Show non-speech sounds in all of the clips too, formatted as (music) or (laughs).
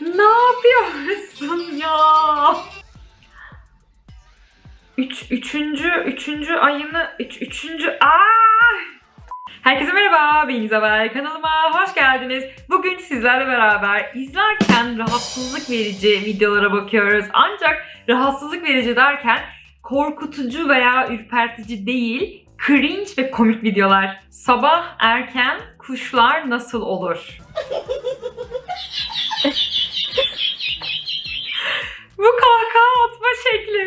Ne yapıyorsun ya? Üç, üçüncü, üçüncü ayını, üç, üçüncü, aa! Herkese merhaba, ben İzabel. Kanalıma hoş geldiniz. Bugün sizlerle beraber izlerken rahatsızlık verici videolara bakıyoruz. Ancak rahatsızlık verici derken korkutucu veya ürpertici değil, cringe ve komik videolar. Sabah erken kuşlar nasıl olur? (laughs) Bu kahkaha atma şekli.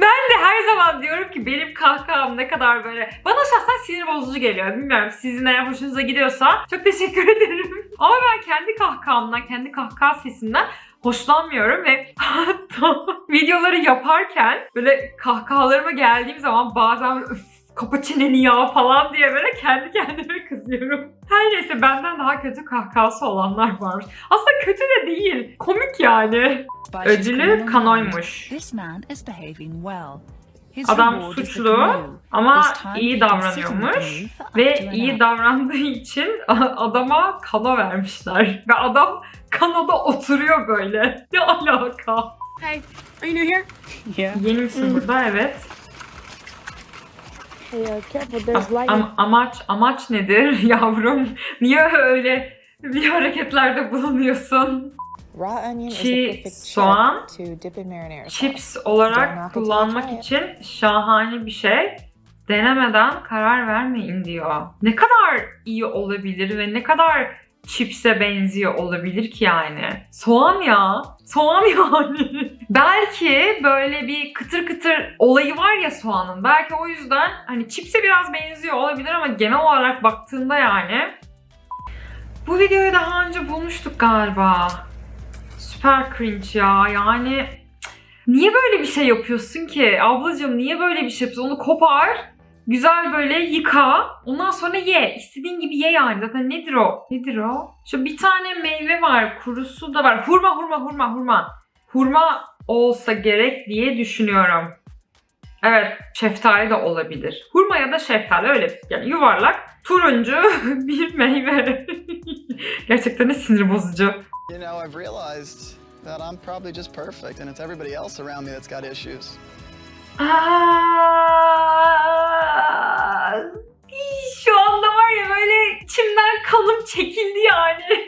ben de her zaman diyorum ki benim kahkaham ne kadar böyle bana şahsen sinir bozucu geliyor. Bilmiyorum sizin eğer hoşunuza gidiyorsa çok teşekkür (laughs) ederim. Ama ben kendi kahkahamdan, kendi kahkaha sesimden hoşlanmıyorum ve (laughs) hatta videoları yaparken böyle kahkahalarıma geldiğim zaman bazen böyle, "Üf, kapa çeneni ya falan diye böyle kendi kendime kızıyorum. Her neyse benden daha kötü kahkahası olanlar varmış. Aslında kötü de değil. Komik yani. Ödülü kanoymuş. Adam suçlu ama iyi davranıyormuş. Ve iyi davrandığı için (laughs) adama kano vermişler. Ve adam kanoda oturuyor böyle. Ne alaka? Hey, are you new here? Yeah. Yeni misin burada? Evet. Am- lightning. am- amaç amaç nedir (laughs) yavrum? Niye öyle bir hareketlerde bulunuyorsun? Raw onion is Çiğ soğan, chip to dip in marinara sauce. Chips olarak kullanmak için şahane bir şey. Denemeden karar vermeyin diyor. Ne kadar iyi olabilir ve ne kadar chips'e benziyor olabilir ki yani. Soğan ya. Soğan (laughs) yani. Belki böyle bir kıtır kıtır olayı var ya soğanın. Belki o yüzden hani chips'e biraz benziyor olabilir ama genel olarak baktığında yani bu videoyu daha önce bulmuştuk galiba. Süper cringe ya. Yani Niye böyle bir şey yapıyorsun ki? Ablacığım niye böyle bir şey yapıyorsun? Onu kopar. Güzel böyle yıka. Ondan sonra ye. İstediğin gibi ye yani. Zaten nedir o? Nedir o? Şu bir tane meyve var. Kurusu da var. Hurma hurma hurma hurma. Hurma olsa gerek diye düşünüyorum. Evet, şeftali de olabilir. Hurma ya da şeftali öyle yani yuvarlak turuncu (laughs) bir meyve. (laughs) Gerçekten de sinir bozucu. You know, I've realized that I'm probably just perfect and it's everybody else around me that's got issues. Aa, şu anda var ya böyle içimden kanım çekildi yani.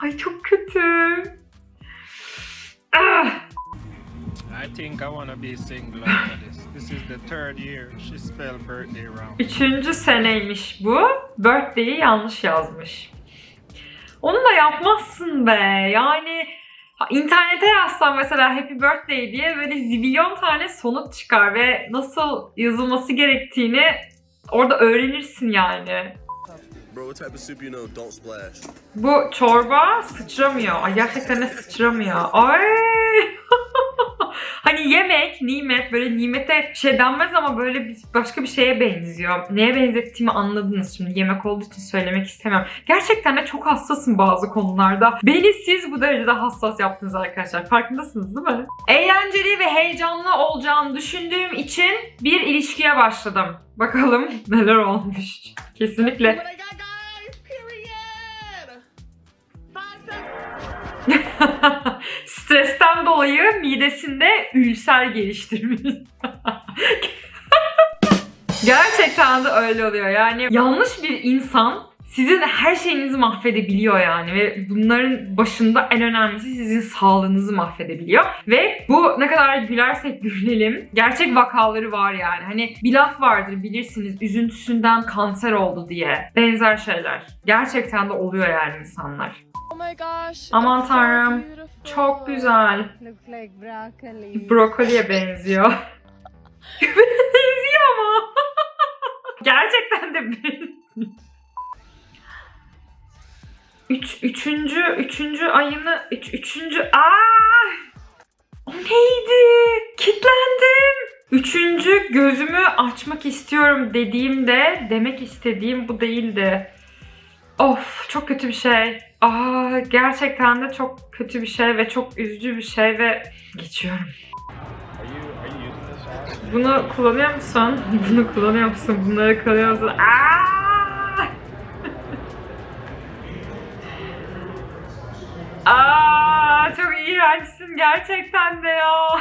(laughs) Ay çok kötü. Ah, I think I wanna be single after this. This is the third year she spelled birthday wrong. üçüncü seneymiş bu. Birthday'i yanlış yazmış. Onu da yapmazsın be. Yani internete yazsan mesela happy birthday diye böyle zibilyon tane sonuç çıkar ve nasıl yazılması gerektiğini orada öğrenirsin yani. Bro, what type of soup you know don't splash? Bu çorba sıçramıyor. Ay gerçekten de sıçramıyor. Ay. (laughs) hani yemek, nimet böyle nimete şey denmez ama böyle bir, başka bir şeye benziyor. Neye benzettiğimi anladınız şimdi. Yemek olduğu için söylemek istemem. Gerçekten de çok hassasım bazı konularda. Beni siz bu derecede hassas yaptınız arkadaşlar. Farkındasınız değil mi? Eğlenceli ve heyecanlı olacağını düşündüğüm için bir ilişkiye başladım. Bakalım (laughs) neler olmuş. Kesinlikle (laughs) Stresten dolayı midesinde ülser geliştirmiş. (laughs) Gerçekten de öyle oluyor. Yani yanlış bir insan sizin her şeyinizi mahvedebiliyor yani ve bunların başında en önemlisi sizin sağlığınızı mahvedebiliyor. Ve bu ne kadar gülersek gülelim gerçek vakaları var yani. Hani bir laf vardır bilirsiniz üzüntüsünden kanser oldu diye. Benzer şeyler. Gerçekten de oluyor yani insanlar. Oh my gosh. Aman so tanrım. beautiful. Çok güzel. Like broccoli. Brokoliye benziyor. (laughs) benziyor ama. (laughs) Gerçekten de benziyor. Üç, üçüncü, üçüncü ayını, üç, üçüncü, aa! O neydi? Kitlendim. Üçüncü gözümü açmak istiyorum dediğimde demek istediğim bu değildi. Of çok kötü bir şey. Aa, gerçekten de çok kötü bir şey ve çok üzücü bir şey ve geçiyorum. Bunu kullanıyor musun? (laughs) Bunu kullanıyor musun? Bunları kullanıyor musun? Aa! İğrençsin gerçekten de ya. (laughs)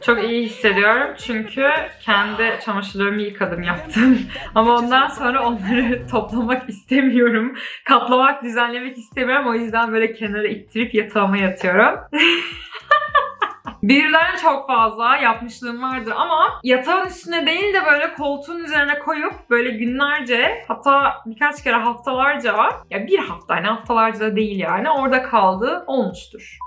Çok iyi hissediyorum çünkü kendi çamaşırlarımı yıkadım yaptım. (laughs) Ama ondan sonra onları (laughs) toplamak istemiyorum. Katlamak, düzenlemek istemiyorum. O yüzden böyle kenara ittirip yatağıma yatıyorum. Birden çok fazla yapmışlığım vardır ama yatağın üstüne değil de böyle koltuğun üzerine koyup böyle günlerce hatta birkaç kere haftalarca ya bir hafta hani haftalarca da değil yani orada kaldığı olmuştur.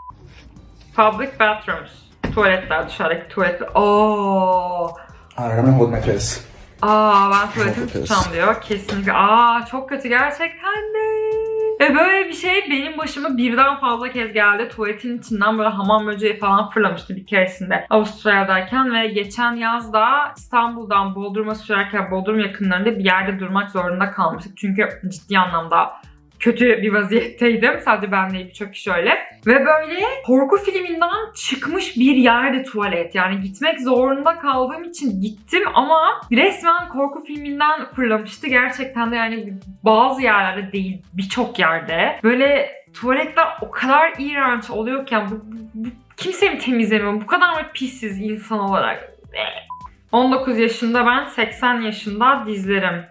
Public bathrooms. Tuvaletler dışarıdaki tuvaletler. Oo. Ahora me hold my piss. Aa ben tuvaletimi tutacağım diyor. Kesinlikle. Aa çok kötü gerçekten de. Ve böyle bir şey benim başıma birden fazla kez geldi. Tuvaletin içinden böyle hamam böceği falan fırlamıştı bir keresinde Avustralya'dayken ve geçen yaz da İstanbul'dan Bodrum'a sürerken Bodrum yakınlarında bir yerde durmak zorunda kalmıştık. Çünkü ciddi anlamda kötü bir vaziyetteydim. Sadece ben değil birçok kişi öyle. Ve böyle korku filminden çıkmış bir yerde tuvalet. Yani gitmek zorunda kaldığım için gittim ama resmen korku filminden fırlamıştı. Gerçekten de yani bazı yerlerde değil birçok yerde. Böyle tuvaletler o kadar iğrenç oluyorken bu, bu, bu kimse mi temizlemiyor? Bu kadar mı pissiz insan olarak? 19 yaşında ben 80 yaşında dizlerim.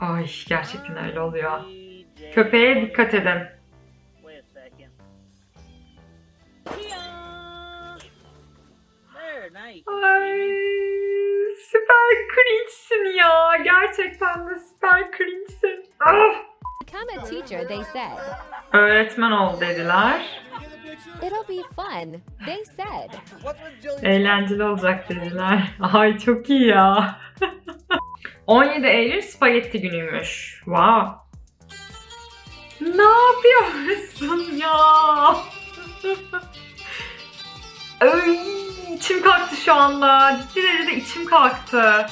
Ay gerçekten öyle oluyor. Köpeğe dikkat edin. Ay süper cringe'sin ya. Gerçekten de süper cringe'sin. Ah! Become a teacher, they said. Öğretmen ol dediler. It'll be fun, they said. Eğlenceli olacak dediler. Ay çok iyi ya. (laughs) 17 Eylül spagetti günüymüş. Wow. Ne yapıyorsun ya? (laughs) Ay, içim kalktı şu anda. Ciddi derecede içim kalktı.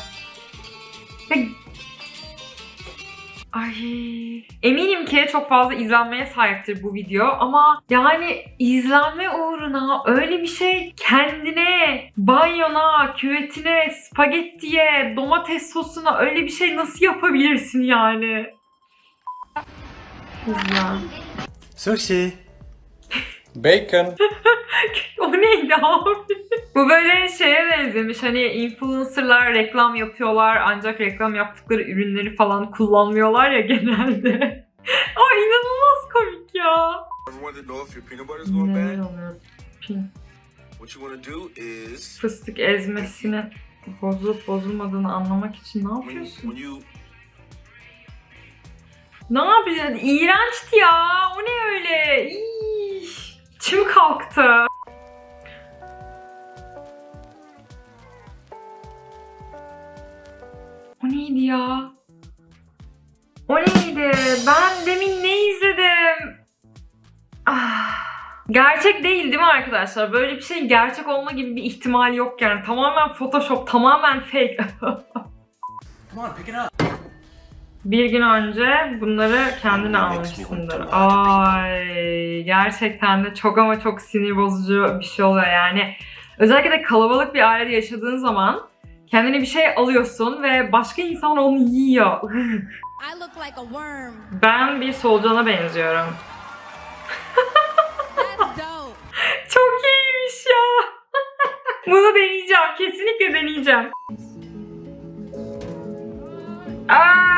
Ay. Eminim ki çok fazla izlenmeye sahiptir bu video ama yani izlenme uğruna öyle bir şey kendine, banyona, küvetine, spagettiye, domates sosuna öyle bir şey nasıl yapabilirsin yani? İzle. Sushi. (laughs) Bacon. (laughs) O neydi abi? Bu böyle şeye benzemiş hani influencerlar reklam yapıyorlar ancak reklam yaptıkları ürünleri falan kullanmıyorlar ya genelde. (laughs) Ay inanılmaz komik ya. Fıstık ezmesini bozulup bozulmadığını anlamak için ne yapıyorsun? Ne yapıyorsun? İğrençti ya. O ne öyle? İş. İçim kalktı. O neydi ya? O neydi? Ben demin ne izledim? Ah. Gerçek değil değil mi arkadaşlar? Böyle bir şeyin gerçek olma gibi bir ihtimal yok yani. Tamamen photoshop, tamamen fake. (laughs) Come on, pick it up. Bir gün önce bunları kendine almışsındır. Ay gerçekten de çok ama çok sinir bozucu bir şey oluyor yani. Özellikle de kalabalık bir ailede yaşadığın zaman kendine bir şey alıyorsun ve başka insan onu yiyor. I look like a worm. Ben bir solucana benziyorum. (laughs) Çok iyiymiş ya. (laughs) Bunu deneyeceğim. Kesinlikle deneyeceğim. Hayır.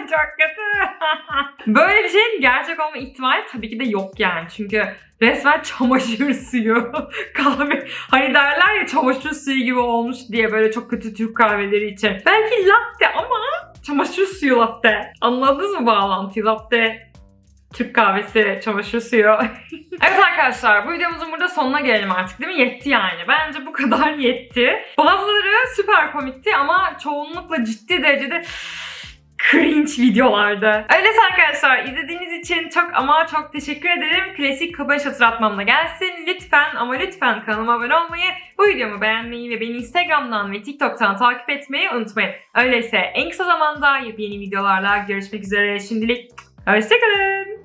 Çok kötü. (laughs) Böyle bir şeyin gerçek olma ihtimali tabii ki de yok yani. Çünkü resmen çamaşır suyu, (laughs) kahve. Hani derler ya çamaşır suyu gibi olmuş diye böyle çok kötü Türk kahveleri için. Belki latte ama çamaşır suyu latte. Anladınız mı bağlantıyı? Latte Türk kahvesi, çamaşır suyu. (laughs) evet arkadaşlar bu videomuzun burada sonuna gelelim artık değil mi? Yetti yani. Bence bu kadar yetti. Bazıları süper komikti ama çoğunlukla ciddi derecede cringe videolardı. Öyleyse arkadaşlar izlediğiniz için çok ama çok teşekkür ederim. Klasik kapanış hatırlatmamla gelsin. Lütfen ama lütfen kanalıma abone olmayı, bu videomu beğenmeyi ve beni Instagram'dan ve TikTok'tan takip etmeyi unutmayın. Öyleyse en kısa zamanda yepyeni videolarla görüşmek üzere. Şimdilik hoşçakalın.